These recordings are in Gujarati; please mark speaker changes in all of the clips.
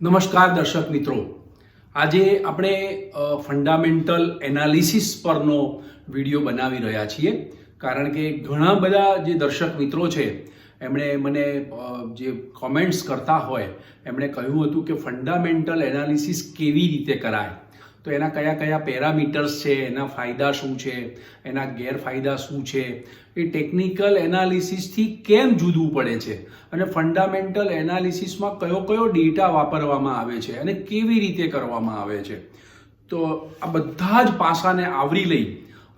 Speaker 1: નમસ્કાર દર્શક મિત્રો. આજે આપણે ફંડામેન્ટલ એનાલિસિસ પરનો વીડિયો બનાવી રહ્યા છીએ. કારણ કે ઘણા બધા જે દર્શક મિત્રો છે, એમણે મને જે કોમેન્ટ્સ કરતા હોય, એમણે કહ્યું હતું કે ફંડામેન્ટલ એનાલિસિસ કેવી રીતે કરાય? તો એના કયા કયા પેરામીટર્સ છે, એના ફાયદા શું છે, એના ગેરફાયદા શું છે, એ ટેકનિકલ એનાલિસિસથી કેમ જુદવું પડે છે અને ફંડામેન્ટલ એનાલિસિસમાં કયો કયો ડેટા વાપરવામાં આવે છે અને કેવી રીતે કરવામાં આવે છે. તો આ બધા જ પાસાને આવરી લઈ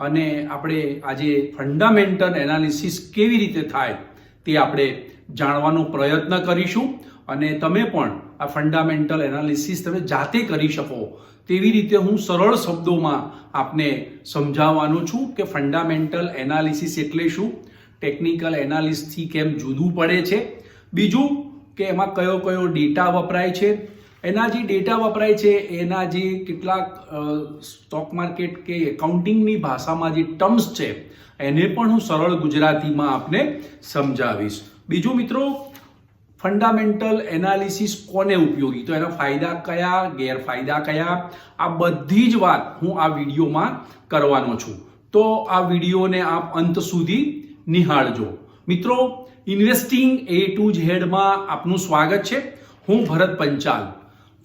Speaker 1: અને આપણે આજે ફંડામેન્ટલ એનાલિસિસ કેવી રીતે થાય તે આપણે જાણવાનો પ્રયત્ન કરીશું. અને તમે પણ આ ફંડામેન્ટલ એનાલિસિસ તમે જાતે કરી શકો. તેવી રીતે હું સરળ શબ્દોમાં આપને સમજાવવાનો છું કે ફંડામેન્ટલ એનાલિસિસ એટલે શું? ટેકનિકલ એનાલિસથી કેમ જુદું પડે છે? બીજું કે એમાં કયો કયો ડેટા વપરાય છે? એના જે ડેટા વપરાય છે, એના જે કેટલાક સ્ટોક માર્કેટ કે એકાઉન્ટિંગની ભાષામાં જે ટર્મ્સ છે, એને પણ હું સરળ ગુજરાતીમાં આપને સમજાવીશ. બીજું મિત્રો ફંડામેન્ટલ એનાલિસિસ કોને ઉપયોગી? તો એના ફાયદા કયા, ગેરફાયદા કયા? આ બધી જ વાત હું આ વિડીયોમાં કરવાનો છું. તો આ વિડીયોને આપ અંત સુધી નિહાળજો. મિત્રો ઇન્વેસ્ટિંગ એ ટુ ઝેડમાં આપનું સ્વાગત છે. હું ભરત પંચાલ.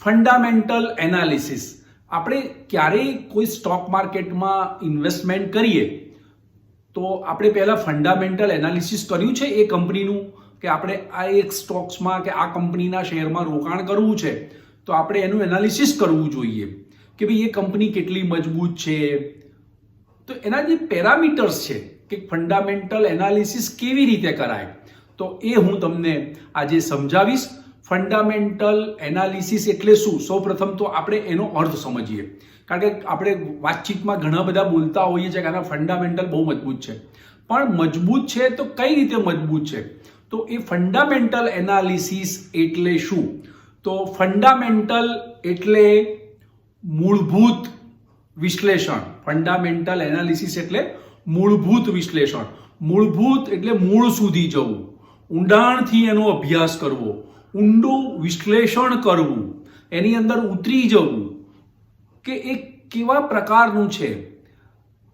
Speaker 1: ફંડામેન્ટલ એનાલિસિસ આપણે ક્યારેય કોઈ સ્ટોક માર્કેટમાં ઇન્વેસ્ટમેન્ટ કરીએ, તો આપણે પહેલાં ફંડામેન્ટલ એનાલિસિસ કર્યું છે એ કંપનીનું. કે આપણે આ એક સ્ટોક્સમાં કે આ કંપનીના શેરમાં રોકાણ કરવું છે, તો આપણે એનું એનાલિસિસ કરવું જોઈએ કે ભાઈ એ કંપની કેટલી મજબૂત છે. તો એના જે પેરામીટર્સ છે કે ફંડામેન્ટલ એનાલિસિસ કેવી રીતે કરાય, તો એ હું તમને આજે સમજાવીશ. ફંડામેન્ટલ એનાલિસિસ એટલે શું? સૌપ્રથમ તો આપણે એનો અર્થ સમજીએ. કારણ કે આપણે વાતચીતમાં ઘણા બધા બોલતા હોઈએ છીએ કે આના ફંડામેન્ટલ બહુ મજબૂત છે. પણ મજબૂત છે તો કઈ રીતે મજબૂત છે? તો એ ફંડામેન્ટલ એનાલિસિસ એટલે શું? તો ફંડામેન્ટલ એટલે મૂળભૂત વિશ્લેષણ. ફંડામેન્ટલ એનાલિસિસ એટલે મૂળભૂત વિશ્લેષણ. મૂળભૂત એટલે મૂળ સુધી જવું. ઊંડાણથી એનો અભ્યાસ કરવો. ઊંડું વિશ્લેષણ કરવું. એની અંદર ઉતરી જવું. કે એ કેવા પ્રકારનું છે?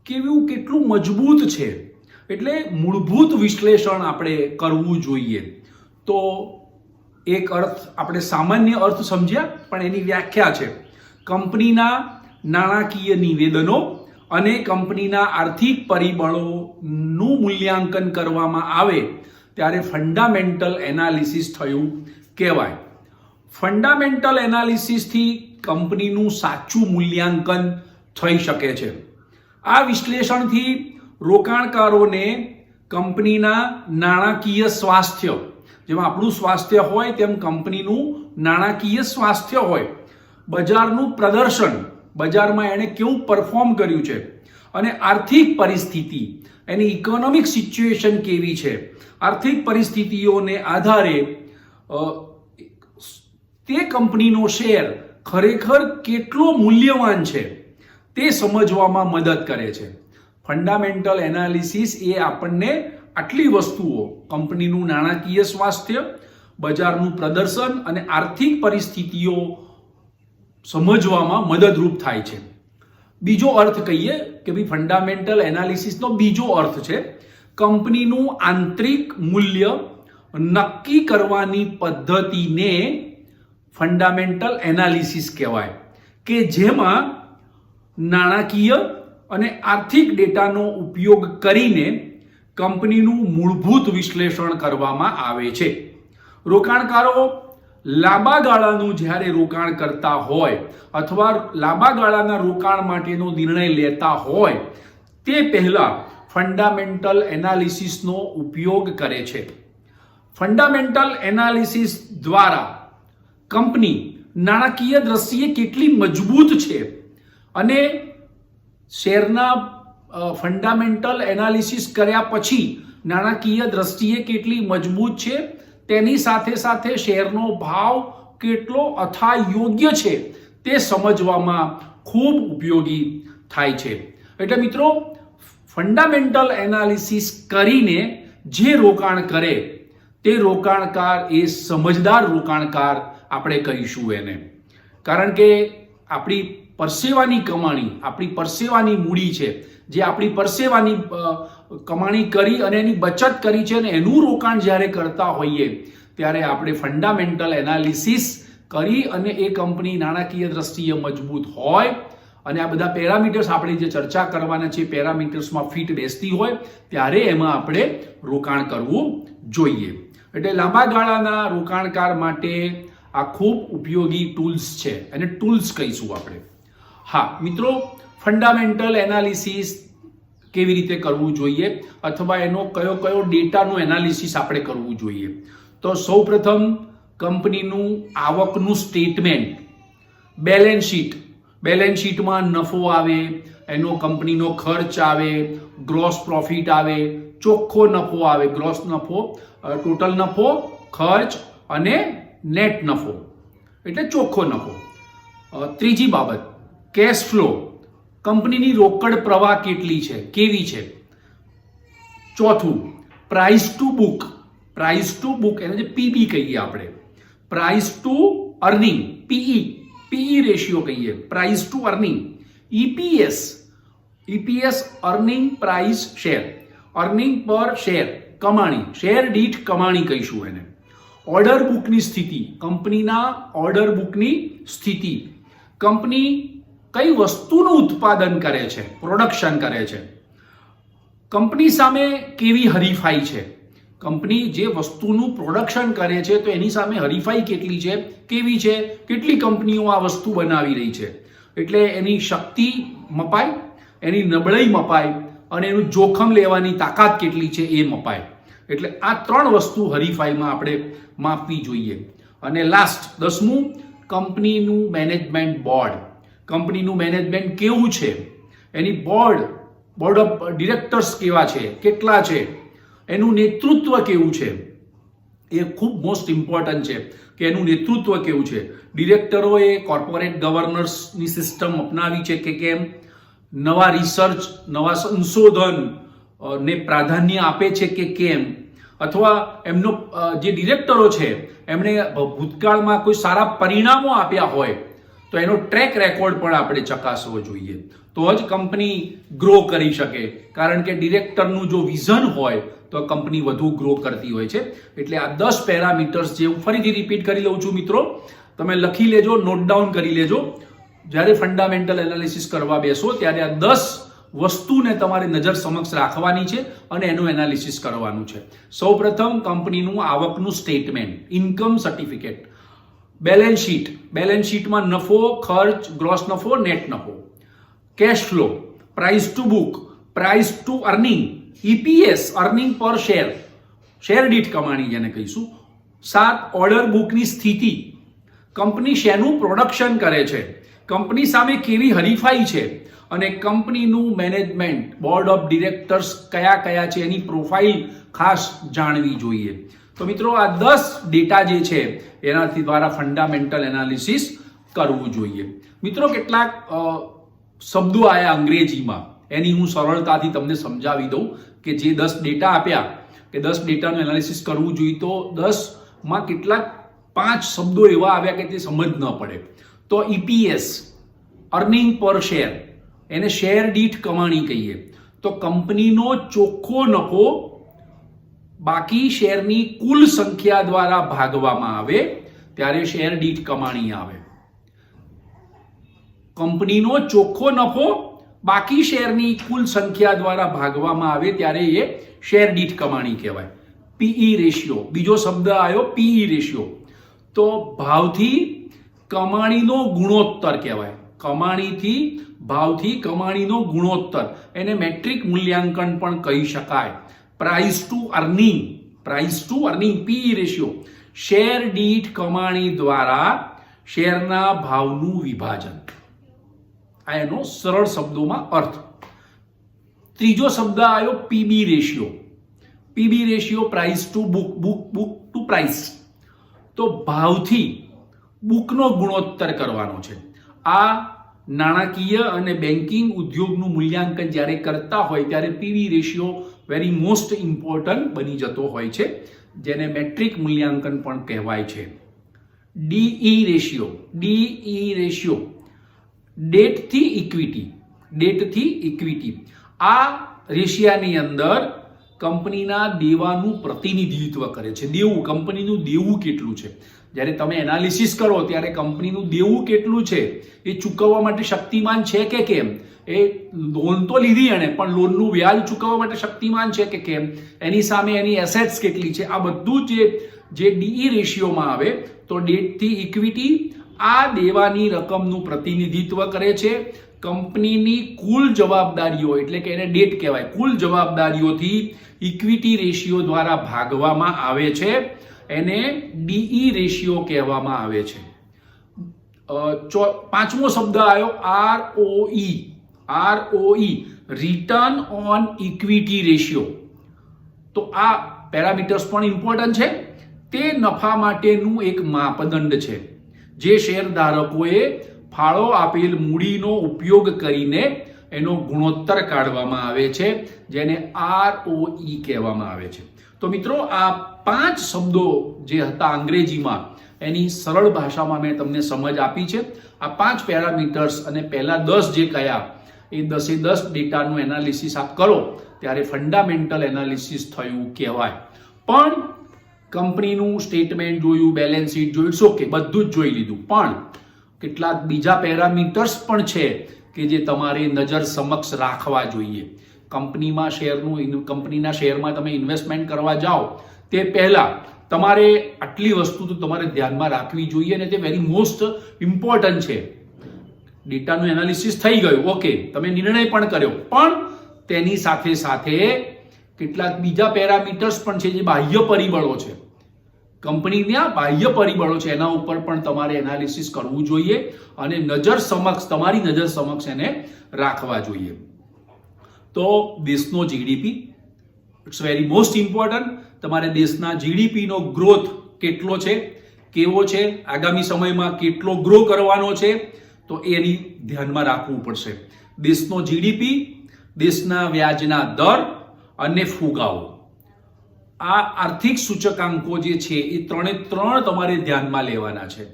Speaker 1: કેવું કેટલું મજબૂત છે? એટલે મૂળભૂત વિશ્લેષણ આપણે કરવું જોઈએ. તો એક અર્થ આપણે સામાન્ય અર્થ સમજ્યા, પણ એની વ્યાખ્યા છે. કંપનીના નાણાકીય નિવેદનો અને કંપનીના આર્થિક પરિબળોનું મૂલ્યાંકન કરવામાં આવે, ત્યારે ફંડામેન્ટલ એનાલિસિસ થયું કહેવાય. ફંડામેન્ટલ એનાલિસિસથી કંપનીનું સાચું મૂલ્યાંકન થઈ શકે છે. આ વિશ્લેષણથી રોકાણકારોને કંપનીના નાણાકીય સ્વાસ્થ્ય, જેમાં આપણું સ્વાસ્થ્ય હોય તેમ કંપનીનું નાણાકીય સ્વાસ્થ્ય હોય. બજારનું પ્રદર્શન, બજારમાં એણે કેવું પરફોર્મ કર્યું છે? અને આર્થિક પરિસ્થિતિ, એની ઇકોનોમિક સિચ્યુએશન કેવી છે? આર્થિક પરિસ્થિતિઓને આધારે તે કંપનીનો શેર ખરેખર કેટલો મૂલ્યવાન છે તે સમજવામાં મદદ કરે છે. ફંડામેન્ટલ એનાલિસિસ એ આપણને આટલી વસ્તુઓ, કંપનીનું નાણાકીય સ્વાસ્થ્ય, બજારનું પ્રદર્શન અને આર્થિક પરિસ્થિતિઓ સમજવામાં મદદરૂપ થાય છે. બીજો અર્થ કહીએ કે ભાઈ ફંડામેન્ટલ એનાલિસિસનો બીજો અર્થ છે કંપનીનું આંતરિક મૂલ્ય નક્કી કરવાની પદ્ધતિને ફંડામેન્ટલ એનાલિસિસ કહેવાય, કે જેમાં નાણાકીય અને આર્થિક ડેટાનો ઉપયોગ કરીને કંપનીનું મૂળભૂત વિશ્લેષણ કરવામાં આવે છે. રોકાણકારો લાંબા ગાળાનું જ્યારે રોકાણ કરતા હોય અથવા લાંબા ગાળાના રોકાણ માટેનો નિર્ણય લેતા હોય, તે પહેલા ફંડામેન્ટલ એનાલિસિસનો ઉપયોગ કરે છે. ફંડામેન્ટલ એનાલિસિસ દ્વારા કંપની નાણાકીય દ્રષ્ટિએ કેટલી મજબૂત છે અને શેરના ફંડામેન્ટલ એનાલિસિસ કર્યા પછી નાણાકીય દ્રષ્ટિએ કેટલી મજબૂત છે, તેની સાથે સાથે શેરનો ભાવ કેટલો અથા યોગ્ય છે, તે સમજવામાં ખૂબ ઉપયોગી થાય છે. એટલે મિત્રો ફંડામેન્ટલ એનાલિસિસ કરીને જે રોકાણ કરે, તે રોકાણકાર એ સમજદાર રોકાણકાર આપણે કહીશું એને. કારણ કે આપણી પરસેવાની કમાણી, આપણી પરસેવાની મૂડી છે. જે આપણી પરસેવાની કમાણી કરી અને એની બચત કરી છે અને એનું રોકાણ જ્યારે કરતા હોઈએ, ત્યારે આપણે ફંડામેન્ટલ એનાલિસિસ કરી અને એ કંપની નાણાકીય દ્રષ્ટિએ મજબૂત હોય. અને આ બધા પેરામીટર્સ આપણે જે ચર્ચા કરવાના છે પેરામીટર્સમાં ફિટ બેસતી હોય, ત્યારે એમાં આપણે રોકાણ કરવું જોઈએ. એટલે લાંબા ગાળાના રોકાણકાર માટે આ ખૂબ ઉપયોગી ટૂલ્સ છે. અને ટૂલ્સ કહીશું આપણે. હા, મિત્રો ફંડામેન્ટલ એનાલિસિસ કેવી રીતે કરવું જોઈએ અથવા એનો કયો કયો ડેટાનું એનાલિસિસ આપણે કરવું જોઈએ? તો સૌપ્રથમ કંપનીનું આવકનું સ્ટેટમેન્ટ બેલેન્સ શીટ બેલેન્સ શીટમાં નફો આવે, એનો કંપનીનો ખર્ચ આવે ગ્રોસ પ્રોફિટ આવે, ચોખ્ખો નફો આવે ગ્રોસ નફો ટોટલ નફો, ખર્ચ અને નેટ નફો. એટલે ચોખ્ખો નફો. ત્રીજી બાબત કેશ ફ્લો કંપનીની રોકડ પ્રવાહ કેટલી છે? કેવી છે? ચોથું price to book price to book એને જે પીબી કહીએ આપણે. Price to earning PE PE ratio કહીએ. Price to earning EPS EPS earning price share earning per share કમાણી. શેર દીઠ કમાણી કહીશું એને. ઓર્ડર બુકની સ્થિતિ, કંપનીના ઓર્ડર બુકની સ્થિતિ. કંપની કઈ વસ્તુનું ઉત્પાદન કરે છે પ્રોડક્શન કરે છે. કંપની સામે કેવી હરીફાઈ છે? કંપની જે વસ્તુનું પ્રોડક્શન કરે છે, તો એની સામે હરીફાઈ કેટલી છે, કેવી છે, કેટલી કંપનીઓ આ વસ્તુ બનાવી રહી છે. એટલે એની શક્તિ મપાય, એની નબળાઈ મપાય, અને એનું જોખમ લેવાની તાકાત કેટલી છે એ મપાય. એટલે આ ત્રણ વસ્તુ હરીફાઈમાં આપણે માપવી જોઈએ. અને લાસ્ટ દસમું, કંપનીનું મેનેજમેન્ટ બોર્ડ કંપનીનું મેનેજમેન્ટ કેવું છે? એની બોર્ડ બોર્ડ ઓફ ડિરેક્ટર્સ કેવા છે? કેટલા છે? એનું નેતૃત્વ કેવું છે? એ ખૂબ મોસ્ટ ઇમ્પોર્ટન્ટ છે કે એનું નેતૃત્વ કેવું છે. ડિરેક્ટરોએ કોર્પોરેટ ગવર્નર્સની સિસ્ટમ અપનાવી છે કે કેમ? નવા રિસર્ચ, નવા સંશોધન ને પ્રાધાન્ય આપે છે કે કેમ? અથવા એમનો જે ડિરેક્ટરો છે, એમણે ભૂતકાળમાં કોઈ સારા પરિણામો આપ્યા હોય તો એનો ટ્રેક રેકોર્ડ પણ આપણે ચકાસવો જોઈએ. તો જ કંપની ગ્રો કરી શકે. કારણ કે ડિરેક્ટરનું જો વિઝન હોય, તો કંપની વધુ ગ્રો કરતી હોય છે. એટલે આ દસ પેરામીટર્સ જે હું ફરીથી રિપીટ કરી લઉં છું મિત્રો. તમે લખી લેજો નોટ ડાઉન કરી લેજો. જ્યારે ફંડામેન્ટલ એનાલિસિસ કરવા બેસો, ત્યારે આ દસ વસ્તુને તમારે નજર સમક્ષ રાખવાની છે અને એનું એનાલિસિસ કરવાનું છે. સૌપ્રથમ કંપનીનું આવકનું statement income certificate balance sheet balance શીટમાં નફો, ખર્ચ ગ્રોસ નફો નેટ નફો. Cash flow price to book price to earning EPS earning per share share દીઠ કમાણી જેને કહીશું. સાત ઓર્ડર બુકની સ્થિતિ. કંપની શેનું પ્રોડક્શન કરે છે. કંપની સામે કેવી હરીફાઈ છે? અને કંપનીનું મેનેજમેન્ટ બોર્ડ ઓફ ડિરેક્ટર્સ કયા કયા છે એની પ્રોફાઇલ ખાસ જાણવી જોઈએ. તો મિત્રો, આ દસ ડેટા જે છે, એનાથી દ્વારા ફંડામેન્ટલ એનાલિસિસ કરવું જોઈએ. મિત્રો, કેટલાક શબ્દો આવ્યા અંગ્રેજીમાં. એની હું સરળતાથી તમને સમજાવી દઉં કે જે દસ ડેટા આપ્યા, કે દસ ડેટાનું એનાલિસિસ કરવું જોઈએ તો દસમાં કેટલાક પાંચ શબ્દો એવા આવ્યા કે તે સમજ ન પડે. તો ઈપીએસ અર્નિંગ પર શેર એને શેર દીઠ કમાણી કહીએ. તો કંપનીનો ચોખ્ખો નફો બાકી શેરની કુલ સંખ્યા દ્વારા ભાગવામાં આવે, ત્યારે શેર દીઠ કમાણી આવે. કંપનીનો ચોખ્ખો નફો બાકી શેરની કુલ સંખ્યા દ્વારા ભાગવામાં આવે, ત્યારે એ શેર દીઠ કમાણી કહેવાય. PE ratio. બીજો શબ્દ આવ્યો પીઈ રેશિયો. તો ભાવથી કમાણીનો ગુણોત્તર કહેવાય. કમાણીથી, ભાવથી કમાણીનો ગુણોત્તર. એને મેટ્રિક મૂલ્યાંકન પણ કહી શકાય. Price to earning price to earning P ratio share દીઠ કમાણી દ્વારા શેરના ભાવનું વિભાજન. આ એનો સરળ શબ્દોમાં અર્થ. ત્રીજો શબ્દ આવ્યો PB ratio PB ratio price to book book book to price તો ભાવથી બુકનો ગુણોત્તર કરવાનો છે. આ નાણાકીય અને બેન્કિંગ ઉદ્યોગનું મૂલ્યાંકન જ્યારે કરતા હોય ત્યારે PV ratio very most important બની જતો હોય છે, જેને મેટ્રિક મૂલ્યાંકન પણ કહેવાય છે. ડીઈ રેશિયો ડીઈ રેશિયો ડેટથી ઇક્વિટી ડેટથી ઇક્વિટી આ રેશિયાની અંદર કંપનીના દેવાનું પ્રતિનિધિત્વ કરે છે. દેવું, કંપનીનું દેવું કેટલું છે? જ્યારે તમે એનાલિસિસ કરો, ત્યારે કંપનીનું દેવું કેટલું છે? એ ચૂકવવા માટે શક્તિમાન છે કે કેમ? એ લોન તો લીધી એણે, પણ લોનનું વ્યાજ ચૂકવવા માટે શક્તિમાન છે કે કેમ? એની સામે એની એસેટ્સ કેટલી છે? આ બધું જે જે ડીઈ રેશિયોમાં આવે, તો ડેટથી ઇક્વિટી આ દેવાની રકમનું પ્રતિનિધિત્વ કરે છે. કંપનીની કુલ જવાબદારીઓ, એટલે કે એને ડેટ કહેવાય, કુલ જવાબદારીઓથી ઇક્વિટી રેશિયો દ્વારા ભાગવામાં આવે છે. એને ડીઈ રેશિયો કહેવામાં આવે છે. પાંચમો શબ્દ આવ્યો R O R O return on equity ratio તો આ પેરામીટર્સ પણ ઇમ્પોર્ટન્ટ છે. તે નફા માટેનું એક માપદંડ છે. જે શેરધારકોએ ફાળો આપેલ મૂડીનો ઉપયોગ કરીને એનો ગુણોત્તર કાઢવામાં આવે છે, જેને આરઓઈ કહેવામાં આવે છે. તો મિત્રો, આ પાંચ શબ્દો જે હતા અંગ્રેજીમાં, એની સરળ ભાષામાં મેં તમને સમજ આપી છે. આ પાંચ પેરામીટર્સ અને પહેલા દસ જે કયા એ દસે દસ ડેટાનું એનાલિસિસ આપ કરો, ત્યારે ફંડામેન્ટલ એનાલિસિસ થયું કહેવાય. પણ કંપનીનું સ્ટેટમેન્ટ જોયું, બેલેન્સ શીટ જોયું ઇટ્સ ઓકે બધું જ જોઈ લીધું. પણ કેટલાક બીજા પેરામીટર્સ પણ છે કે જે તમારે નજર સમક્ષ રાખવા જોઈએ. કંપનીમાં શેરનું કંપનીના શેરમાં તમે ઇન્વેસ્ટમેન્ટ કરવા જાઓ, તે પહેલાં તમારે આટલી વસ્તુ તો તમારે ધ્યાનમાં રાખવી જોઈએ અને તે વેરી મોસ્ટ ઇમ્પોર્ટન્ટ છે. ડેટાનું એનાલિસિસ થઈ ગયું. ઓકે તમે નિર્ણય પણ કર્યો. પણ તેની સાથે સાથે કેટલાક બીજા પેરામીટર્સ પણ છે જે બાહ્ય પરિબળો છે. કંપનીના બાહ્ય પરિબળો છે, એના ઉપર પણ તમારે એનાલિસિસ કરવું જોઈએ અને નજર સમક્ષ, તમારી નજર સમક્ષ એને રાખવા જોઈએ. તો દેશનો GDP it's very most important તમારે દેશના જીડીપીનો ગ્રોથ કેટલો છે, કેવો છે, આગામી સમયમાં કેટલો ગ્રો કરવાનો છે તો એની ધ્યાનમાં રાખવું પડશે. દેશનો જીડીપી દેશના વ્યાજના દર અને ફુગાઓ આ આર્થિક સૂચકાંકો જે છે, એ ત્રણે ત્રણ તમારે ધ્યાનમાં લેવાના છે.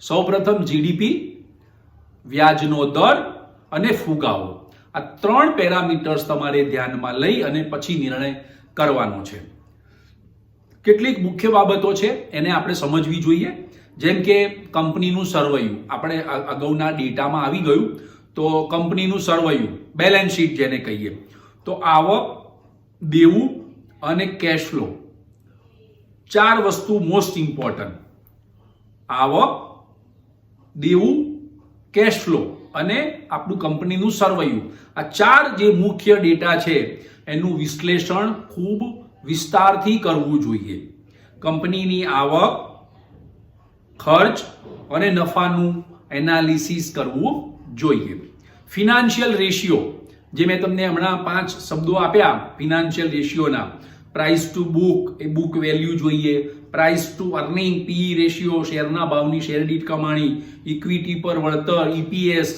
Speaker 1: સૌપ્રથમ જીડીપી વ્યાજનો દર અને ફુગાવો. આ ત્રણ પેરામીટર્સ તમારે ધ્યાનમાં લઈ અને પછી નિર્ણય કરવાનો છે. કેટલીક મુખ્ય બાબતો છે, એને આપણે સમજવી જોઈએ. જેમ કે કંપનીનું સરવૈયું. આપણે અગાઉના ડેટામાં આવી ગયું. તો કંપનીનું સરવૈયું બેલેન્સ શીટ જેને કહીએ. તો આવક, દેવું અને કેશ ફ્લો ચાર વસ્તુ મોસ્ટ ઇમ્પોર્ટન્ટ આવક, દેવું કેશ ફ્લો અને આપણું કંપનીનું સરવૈયું. આ ચાર જે મુખ્ય ડેટા છે, એનું વિશ્લેષણ ખૂબ વિસ્તારથી કરવું જોઈએ. કંપનીની આવક ખર્ચ અને નફાનું એનાલિસિસ કરવું જોઈએ. ફિનાન્શિયલ રેશિયો જે મેં તમને હમણાં પાંચ શબ્દો આપ્યા ફિનાન્શિયલ રેશિયોના પ્રાઇસ ટુ બુક એ બુક વેલ્યુ જોઈએ. Price to earning P ratio શેરના ભાવની શેર દીઠ કમાણી ઇક્વિટી પર વળતર ઈપીએસ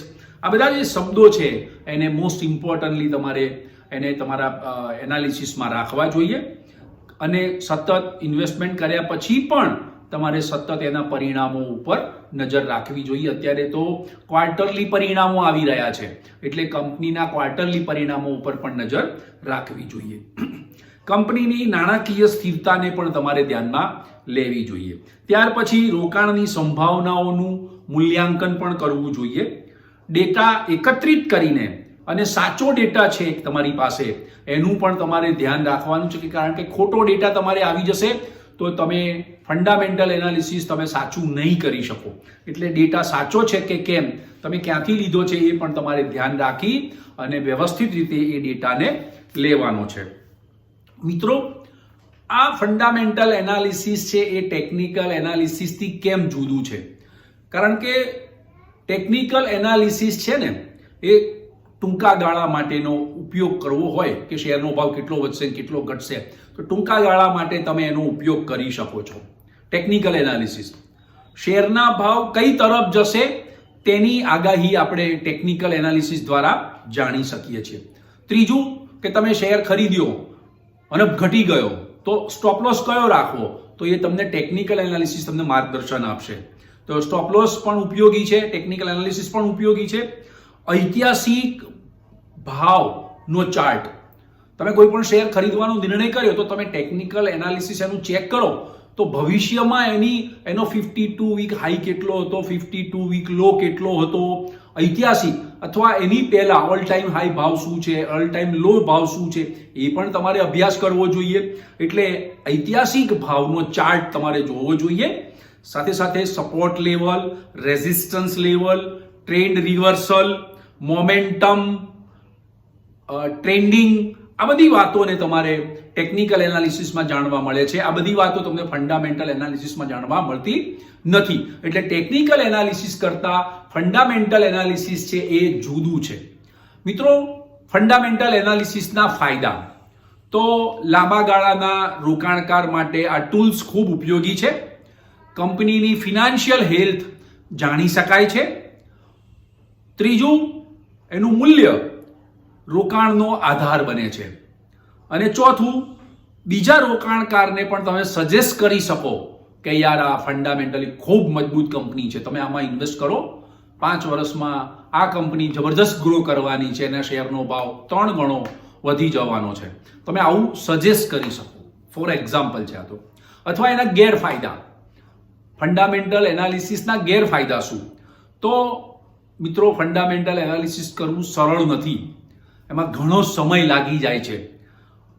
Speaker 1: આ બધા જે શબ્દો છે, એને મોસ્ટ ઇમ્પોર્ટન્ટલી તમારે એને તમારા એનાલિસિસમાં રાખવા જોઈએ. અને સતત ઇન્વેસ્ટમેન્ટ કર્યા પછી પણ તમારે સતત એના પરિણામો ઉપર નજર રાખવી જોઈએ. અત્યારે તો ક્વાર્ટરલી પરિણામો આવી રહ્યા છે. એટલે કંપનીના ક્વાર્ટરલી પરિણામો ઉપર પણ નજર રાખવી જોઈએ. કંપનીની નાણાકીય સ્થિરતાને પણ તમારે ધ્યાનમાં લેવી જોઈએ. ત્યાર પછી રોકાણની સંભાવનાઓનું મૂલ્યાંકન પણ કરવું જોઈએ. ડેટા એકત્રિત કરીને અને સાચો ડેટા છે તમારી પાસે, એનું પણ તમારે ધ્યાન રાખવાનું છે કે કારણ કે ખોટો ડેટા તમારે આવી જશે, તો તમે ફંડામેન્ટલ એનાલિસિસ તમે સાચું નહીં કરી શકો. એટલે ડેટા સાચો છે કે કેમ? તમે ક્યાંથી લીધો છે એ પણ તમારે ધ્યાન રાખી અને વ્યવસ્થિત રીતે એ ડેટાને લેવાનો છે. મિત્રો, આ ફંડામેન્ટલ એનાલિસિસ છે એ ટેકનિકલ એનાલિસિસથી કેમ જુદું છે? કારણ કે ટેકનિકલ એનાલિસિસ છે ને, એ ટૂંકા ગાળા માટેનો ઉપયોગ કરવો હોય કે શેરનો ભાવ કેટલો વધશે કેટલો ઘટશે, તો ટૂંકા ગાળા માટે તમે એનો ઉપયોગ કરી શકો છો. ટેકનિકલ એનાલિસિસ શેરના ભાવ કઈ તરફ જશે તેની આગાહી આપણે ટેકનિકલ એનાલિસિસ દ્વારા જાણી શકીએ છીએ. ત્રીજું કે તમે શેર ખરીદ્યો અને ઘટી ગયો, તો સ્ટોપ લોસ કયો રાખવો? તો એ તમને ટેકનિકલ એનાલિસિસ તમને માર્ગદર્શન આપશે. તો સ્ટોપ લોસ પણ ઉપયોગી છે ટેકનિકલ એનાલિસિસ પણ ઉપયોગી છે. ઐતિહાસિક ભાવનો ચાર્ટ તમે કોઈ પણ શેર ખરીદવાનો નિર્ણય કર્યો, તો તમે ટેકનિકલ એનાલિસિસ એનું ચેક કરો. તો ભવિષ્યમાં એની, એનો ફિફ્ટી ટુ વીક હાઈ કેટલો હતો ફિફ્ટી ટુ વીક લો કેટલો હતો? ઐતિહાસિક, અથવા એની પહેલા ઓલ ટાઈમ હાઈ ભાવ શું છે ઓલ ટાઈમ લો ભાવ શું છે, એ પણ તમારે અભ્યાસ કરવો જોઈએ. એટલે ઐતિહાસિક ભાવનો ચાર્ટ તમારે જોવો જોઈએ. સાથે સાથે support level resistance level trend reversal momentum trending આ બધી વાતોને તમારે ટેકનિકલ એનાલિસિસમાં જાણવા મળે છે. આ બધી વાતો તમને ફંડામેન્ટલ એનાલિસિસમાં જાણવા મળતી નથી. એટલે ટેકનિકલ એનાલિસિસ કરતા ફંડામેન્ટલ એનાલિસિસ છે એ જુદું છે. મિત્રો ફંડામેન્ટલ એનાલિસિસના ફાયદા. તો લાંબા ગાળાના રોકાણકાર માટે આ ટૂલ્સ ખૂબ ઉપયોગી છે. કંપનીની ફિનાન્શિયલ હેલ્થ જાણી શકાય છે. ત્રીજું, એનું મૂલ્ય રોકાણનો આધાર બને છે. અને ચોથું, બીજા રોકાણકારને પણ તમે સજેસ્ટ કરી શકો કે યાર આ ફંડામેન્ટલી ખૂબ મજબૂત કંપની છે. તમે આમાં ઇન્વેસ્ટ કરો. પાંચ વર્ષમાં આ કંપની જબરદસ્ત ગ્રો કરવાની છે એના શેરનો ભાવ ત્રણ ગણો વધી જવાનો છે. તમે આવું સજેસ્ટ કરી શકો. ફોર એક્ઝામ્પલ છે આ તો. અથવા એના ગેરફાયદા. ફંડામેન્ટલ એનાલિસિસના ગેરફાયદા શું? તો મિત્રો ફંડામેન્ટલ એનાલિસિસ કરવું સરળ નથી. એમાં ઘણો સમય લાગી જાય છે.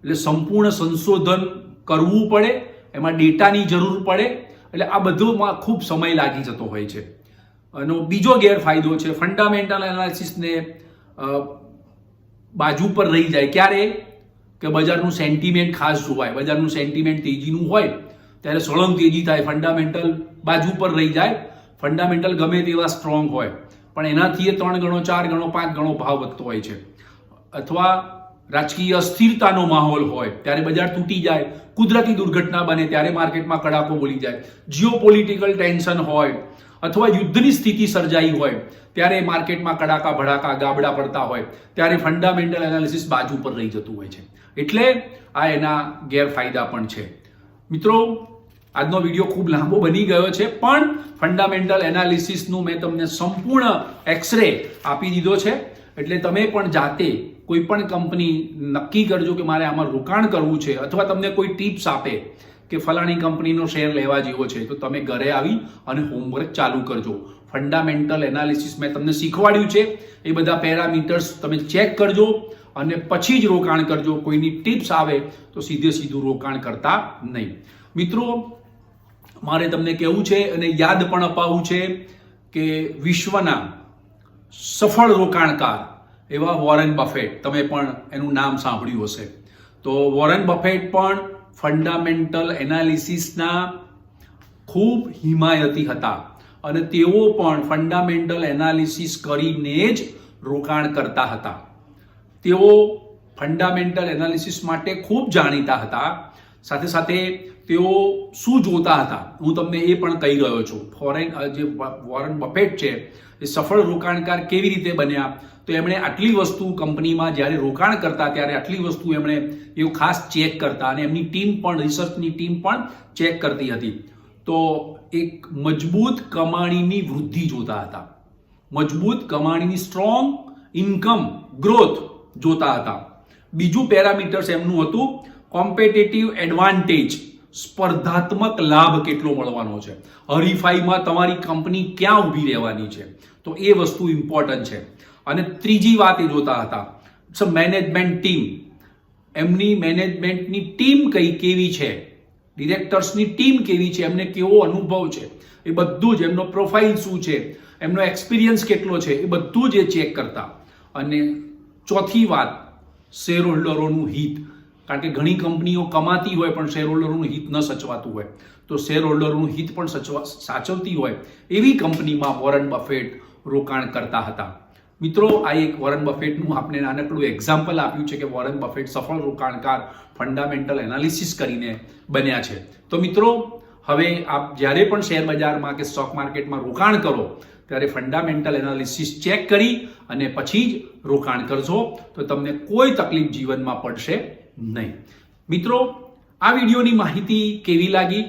Speaker 1: એટલે સંપૂર્ણ સંશોધન કરવું પડે, એમાં ડેટાની જરૂર પડે, એટલે આ બધુંમાં ખૂબ સમય લાગી જતો હોય છે. એનો બીજો ગેરફાયદો છે ફંડામેન્ટલ એનાલિસિસને બાજુ પર રહી જાય. ક્યારે? કે બજારનું સેન્ટિમેન્ટ ખાસ જોવાય. બજારનું સેન્ટિમેન્ટ તેજીનું હોય, ત્યારે સળંગ તેજી થાય ફંડામેન્ટલ બાજુ પર રહી જાય. ફંડામેન્ટલ ગમે તેવા સ્ટ્રોંગ હોય, પણ એનાથી એ ત્રણ ગણો, ચાર ગણો, પાંચ ગણો ભાવ વધતો હોય છે. અથવા રાજકીય અસ્થિરતાનો માહોલ હોય, ત્યારે બજાર તૂટી જાય, કુદરતી દુર્ઘટના બને, ત્યારે માર્કેટમાં કડાકો બોલી જાય. જીઓ પોલિટિકલ ટેન્શન હોય, અથવા યુદ્ધની સ્થિતિ સર્જાઈ હોય, ત્યારે માર્કેટમાં કડાકા ભડાકા ગાબડા પડતા હોય, ત્યારે ફંડામેન્ટલ એનાલિસિસ બાજુ પર રહી જતું હોય છે. એટલે આ એના ગેરફાયદા પણ છે. મિત્રો, આજનો વીડિયો ખૂબ લાંબો બની ગયો છે, પણ ફંડામેન્ટલ એનાલિસિસનું મેં તમને સંપૂર્ણ એક્સરે આપી દીધો છે. એટલે તમે પણ જાતે કોઈ પણ કંપની નક્કી કરજો કે મારે આમાં રોકાણ કરવું છે અથવા તમને કોઈ ટિપ્સ આપે કે ફલાણી કંપનીનો શેર લેવા જેવો છે, તો તમે ઘરે આવી અને હોમવર્ક ચાલુ કરજો. ફંડામેન્ટલ એનાલિસિસ મેં તમને શીખવાડ્યું છે. એ બધા પેરામીટર્સ તમે ચેક કરજો અને પછી જ રોકાણ કરજો. કોઈની ટિપ્સ આવે તો સીધે સીધું રોકાણ કરતા નહીં. મિત્રો, મારે તમને કહેવું છે અને યાદ પણ અપાવવું છે કે વિશ્વના સફળ રોકાણકાર એવા વોરેન બફેટ, તમે પણ એનું નામ સાંભળ્યું હશે. તો વોરેન બફેટ પણ ફંડામેન્ટલ એનાલિસિસના ખૂબ હિમાયતી હતા. અને તેઓ પણ ફંડામેન્ટલ એનાલિસિસ કરીને જ રોકાણ કરતા હતા. તેઓ ફંડામેન્ટલ એનાલિસિસ માટે ખૂબ જાણીતા હતા. સાથે સાથે તેઓ શું જોતા હતા, હું તમને એ પણ કહી ગયો છું. ફોરેન જે વોરન બફેટ છે, એ સફળ રોકાણકાર કેવી રીતે બન્યા? તો એમણે આટલી વસ્તુ કંપનીમાં જ્યારે રોકાણ કરતા ત્યારે આટલી વસ્તુ એમણે એવું ખાસ ચેક કરતા અને એમની ટીમ પણ, રિસર્ચની ટીમ પણ ચેક કરતી હતી. તો એક મજબૂત કમાણીની વૃદ્ધિ જોતા હતા. મજબૂત કમાણીની સ્ટ્રોંગ ઇન્કમ ગ્રોથ જોતા હતા. બીજું પેરામીટર્સ એમનું હતું કોમ્પિટેટિવ એડવાન્ટેજ સ્પર્ધાત્મક લાભ કેટલો મળવાનો છે. હરીફાઈમાં તમારી કંપની ક્યાં ઊભી રહેવાની છે? તો એ વસ્તુ ઇમ્પોર્ટન્ટ છે. અને ત્રીજી વાત એ જોતા હતા. મેનેજમેન્ટ ટીમ એમની મેનેજમેન્ટની ટીમ કઈ કેવી છે? ડિરેક્ટર્સની ટીમ કેવી છે? એમને કેવો અનુભવ છે? એ બધું જ, એમનો પ્રોફાઇલ શું છે? એમનો એક્સપિરિયન્સ કેટલો છે? એ બધું જ એ ચેક કરતા. અને ચોથી વાત શેર હોલ્ડરોનું હિત. કારણ કે ઘણી કંપનીઓ કમાતી હોય, પણ શેર હોલ્ડરોનું હિત ન સચવાતું હોય. તો શેર હોલ્ડરોનું હિત પણ સચવા, સાચવતી હોય, એવી કંપનીમાં વોરન બફેટ રોકાણ કરતા હતા. મિત્રો, આ એક વોરન બફેટનું આપણે નાનકડું એક્ઝામ્પલ આપ્યું છે કે વોરન બફેટ સફળ રોકાણકાર ફંડામેન્ટલ એનાલિસિસ કરીને બન્યા છે. તો મિત્રો, હવે આપ જ્યારે પણ શેર બજારમાં કે સ્ટોક માર્કેટમાં રોકાણ કરો, ત્યારે ફંડામેન્ટલ એનાલિસિસ ચેક કરી અને પછી જ રોકાણ કરશો તો તમને કોઈ તકલીફ જીવનમાં પડશે નહીં. મિત્રો, આ વિડીયોની માહિતી કેવી લાગી?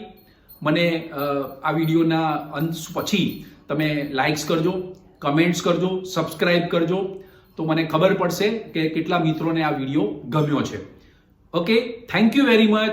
Speaker 1: મને આ વિડીયોના અંત પછી તમે લાઇક્સ કરજો. કમેન્ટ્સ કરજો, સબસ્ક્રાઇબ કરજો. તો મને ખબર પડશે કે કેટલા મિત્રોને આ વીડિયો ગમ્યો છે. Okay thank you very much